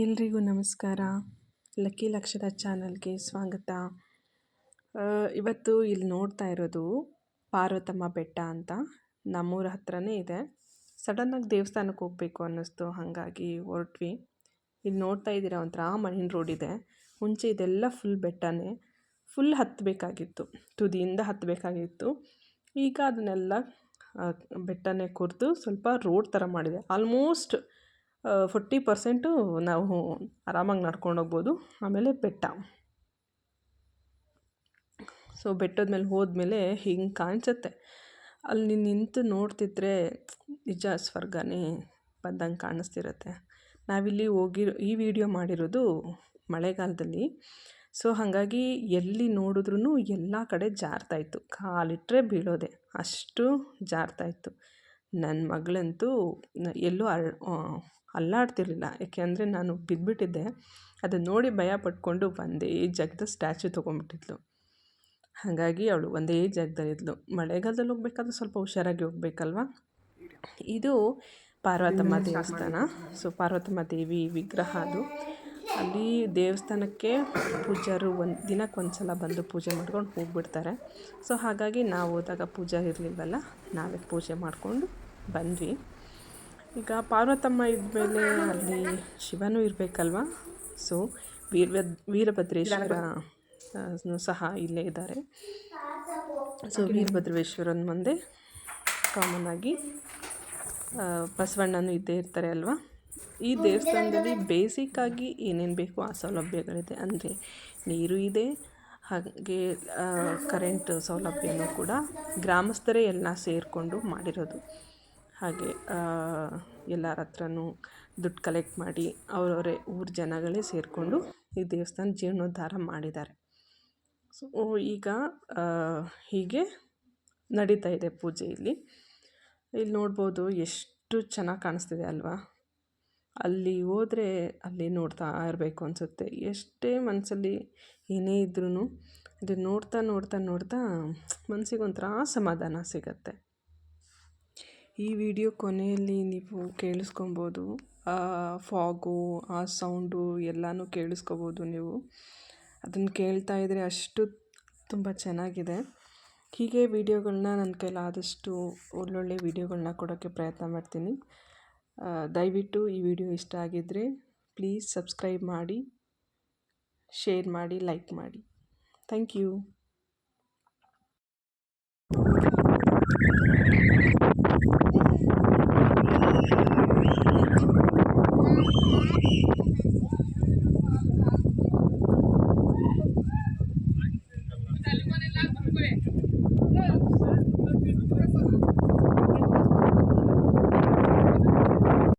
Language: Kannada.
ಎಲ್ರಿಗೂ ನಮಸ್ಕಾರ. ಲಕ್ಕಿ ಲಕ್ಷದ ಚಾನಲ್ಗೆ ಸ್ವಾಗತ. ಇವತ್ತು ಇಲ್ಲಿ ನೋಡ್ತಾ ಇರೋದು ಪಾರ್ವತಮ್ಮ ಬೆಟ್ಟ ಅಂತ. ನಮ್ಮೂರ ಹತ್ರನೇ ಇದೆ. ಸಡನ್ನಾಗಿ ದೇವಸ್ಥಾನಕ್ಕೆ ಹೋಗಬೇಕು ಅನ್ನಿಸ್ತು, ಹಾಗಾಗಿ ಹೊರಟ್ವಿ. ಇಲ್ಲಿ ನೋಡ್ತಾ ಇದ್ದೀರಾ, ಒಂಥರ ಮಣ್ಣಿನ ರೋಡ್ ಇದೆ. ಮುಂಚೆ ಇದೆಲ್ಲ ಫುಲ್ ಬೆಟ್ಟನೇ. ಫುಲ್ ಹತ್ತಬೇಕಾಗಿತ್ತು ತುದಿಯಿಂದ ಹತ್ತಬೇಕಾಗಿತ್ತು ಈಗ ಅದನ್ನೆಲ್ಲ ಬೆಟ್ಟನೇ ಕುರ್ದು ಸ್ವಲ್ಪ ರೋಡ್ ಥರ ಮಾಡಿದೆ. ಆಲ್ಮೋಸ್ಟ್ ಫೋರ್ಟಿ ಪರ್ಸೆಂಟು ನಾವು ಆರಾಮಾಗಿ ನಡ್ಕೊಂಡು ಹೋಗ್ಬೋದು. ಆಮೇಲೆ ಬೆಟ್ಟ. ಸೊ ಬೆಟ್ಟದ ಮೇಲೆ ಹೋದ್ಮೇಲೆ ಹಿಂಗೆ ಕಾಣಿಸುತ್ತೆ. ಅಲ್ಲಿ ನಿಂತು ನೋಡ್ತಿದ್ರೆ ನಿಜ ಸ್ವರ್ಗನೇ ಬಂದಂಗೆ ಕಾಣಿಸ್ತಿರುತ್ತೆ. ನಾವಿಲ್ಲಿ ಹೋಗಿರೋ ಈ ವಿಡಿಯೋ ಮಾಡಿರೋದು ಮಳೆಗಾಲದಲ್ಲಿ. ಸೊ ಹಾಗಾಗಿ ಎಲ್ಲಿ ನೋಡಿದ್ರೂ ಎಲ್ಲ ಕಡೆ ಜಾರ್ತಾಯಿತ್ತು. ಕಾಲಿಟ್ಟರೆ ಬೀಳೋದೆ. ಅಷ್ಟು ಜಾರ್ತಾಯಿತ್ತು. ನನ್ನ ಮಗಳಂತೂ ಎಲ್ಲೂ ಅಳ್ ಅಲ್ಲಾಡ್ತಿರ್ಲಿಲ್ಲ. ಯಾಕೆಂದರೆ ನಾನು ಬಿದ್ದುಬಿಟ್ಟಿದ್ದೆ ಅದನ್ನು ನೋಡಿ ಭಯ ಪಟ್ಕೊಂಡು ಒಂದೇ ಜಗದ ಸ್ಟ್ಯಾಚು ತೊಗೊಂಡ್ಬಿಟ್ಟಿದ್ಲು ಹಾಗಾಗಿ ಅವಳು ಒಂದೇ ಜಾಗದಲ್ಲಿದ್ಲು. ಮಳೆಗಾಲದಲ್ಲಿ ಹೋಗ್ಬೇಕಾದ್ರೆ ಸ್ವಲ್ಪ ಹುಷಾರಾಗಿ ಹೋಗ್ಬೇಕಲ್ವ? ಇದು ಪಾರ್ವತಮ್ಮ ದೇವಸ್ಥಾನ. ಸೊ ಪಾರ್ವತಮ್ಮ ದೇವಿ ವಿಗ್ರಹ ಅದು. ಅಲ್ಲಿ ದೇವಸ್ಥಾನಕ್ಕೆ ಪೂಜಾರು ಒಂದು ದಿನಕ್ಕೆ ಒಂದು ಸಲ ಬಂದು ಪೂಜೆ ಮಾಡ್ಕೊಂಡು ಹೋಗಿಬಿಡ್ತಾರೆ. ಸೊ ಹಾಗಾಗಿ ನಾವು ಹೋದಾಗ ಪೂಜಾ ಇರಲಿಲ್ವಲ್ಲ, ನಾವೇ ಪೂಜೆ ಮಾಡಿಕೊಂಡು ಬಂದ್ವಿ. ಈಗ ಪಾರ್ವತಮ್ಮ ಇದ್ಮೇಲೆ ಅಲ್ಲಿ ಶಿವನೂ ಇರಬೇಕಲ್ವ? ಸೊ ವೀರ ವೀರಭದ್ರೇಶ್ವರ ಸಹ ಇಲ್ಲೇ ಇದ್ದಾರೆ. ಸೊ ವೀರಭದ್ರೇಶ್ವರನ ಮುಂದೆ ಕಾಮನ್ ಆಗಿ ಬಸವಣ್ಣನೂ ಇದ್ದೇ ಇರ್ತಾರೆ ಅಲ್ವಾ? ಈ ದೇವಸ್ಥಾನದಲ್ಲಿ ಬೇಸಿಕ್ಕಾಗಿ ಏನೇನು ಬೇಕು ಆ ಸೌಲಭ್ಯಗಳಿದೆ. ಅಂದರೆ ನೀರು ಇದೆ ಹಾಗೆ ಕರೆಂಟ್ ಸೌಲಭ್ಯನೂ ಕೂಡ ಗ್ರಾಮಸ್ಥರೇ ಎಲ್ಲ ಸೇರಿಕೊಂಡು ಮಾಡಿರೋದು. ಹಾಗೆ ಎಲ್ಲರ ಹತ್ರನೂ ದುಡ್ಡು ಕಲೆಕ್ಟ್ ಮಾಡಿ ಅವರವರೇ ಊರ ಜನಗಳೇ ಸೇರಿಕೊಂಡು ಈ ದೇವಸ್ಥಾನ ಜೀರ್ಣೋದ್ಧಾರ ಮಾಡಿದ್ದಾರೆ. ಸೊ ಈಗ ಹೀಗೆ ನಡೀತಾ ಇದೆ ಪೂಜೆ ಇಲ್ಲಿ. ಇಲ್ಲಿ ನೋಡ್ಬೋದು ಎಷ್ಟು ಚೆನ್ನಾಗಿ ಕಾಣಿಸ್ತಿದೆ ಅಲ್ವಾ? ಅಲ್ಲಿ ಹೋದರೆ ಅಲ್ಲಿ ನೋಡ್ತಾ ಇರಬೇಕು ಅನಿಸುತ್ತೆ. ಎಷ್ಟೇ ಮನಸ್ಸಲ್ಲಿ ಏನೇ ಇದ್ರೂ ಅದು ನೋಡ್ತಾ ನೋಡ್ತಾ ನೋಡ್ತಾ ಮನಸ್ಸಿಗೆ ಒಂಥರ ಸಮಾಧಾನ ಸಿಗತ್ತೆ. ಈ ವಿಡಿಯೋ ಕೊನೆಯಲ್ಲಿ ನೀವು ಕೇಳಿಸ್ಕೊಬೋದು, ಆ ಫಾಗು, ಆ ಸೌಂಡು ಎಲ್ಲನೂ ಕೇಳಿಸ್ಕೊಬೋದು ನೀವು. ಅದನ್ನು ಕೇಳ್ತಾ ಇದ್ದರೆ ಅಷ್ಟು ತುಂಬ ಚೆನ್ನಾಗಿದೆ. ಹೀಗೆ ವಿಡಿಯೋಗಳನ್ನ ನನ್ನ ಕೈಲಾದಷ್ಟು ಒಳ್ಳೊಳ್ಳೆ ವಿಡಿಯೋಗಳನ್ನ ಕೊಡೋಕ್ಕೆ ಪ್ರಯತ್ನ ಮಾಡ್ತೀನಿ. ದಯವಿಟ್ಟು ಈ ವಿಡಿಯೋ ಇಷ್ಟ ಆಗಿದ್ದರೆ ಪ್ಲೀಸ್ ಸಬ್ಸ್ಕ್ರೈಬ್ ಮಾಡಿ ಶೇರ್ ಮಾಡಿ ಲೈಕ್ ಮಾಡಿ. Thank you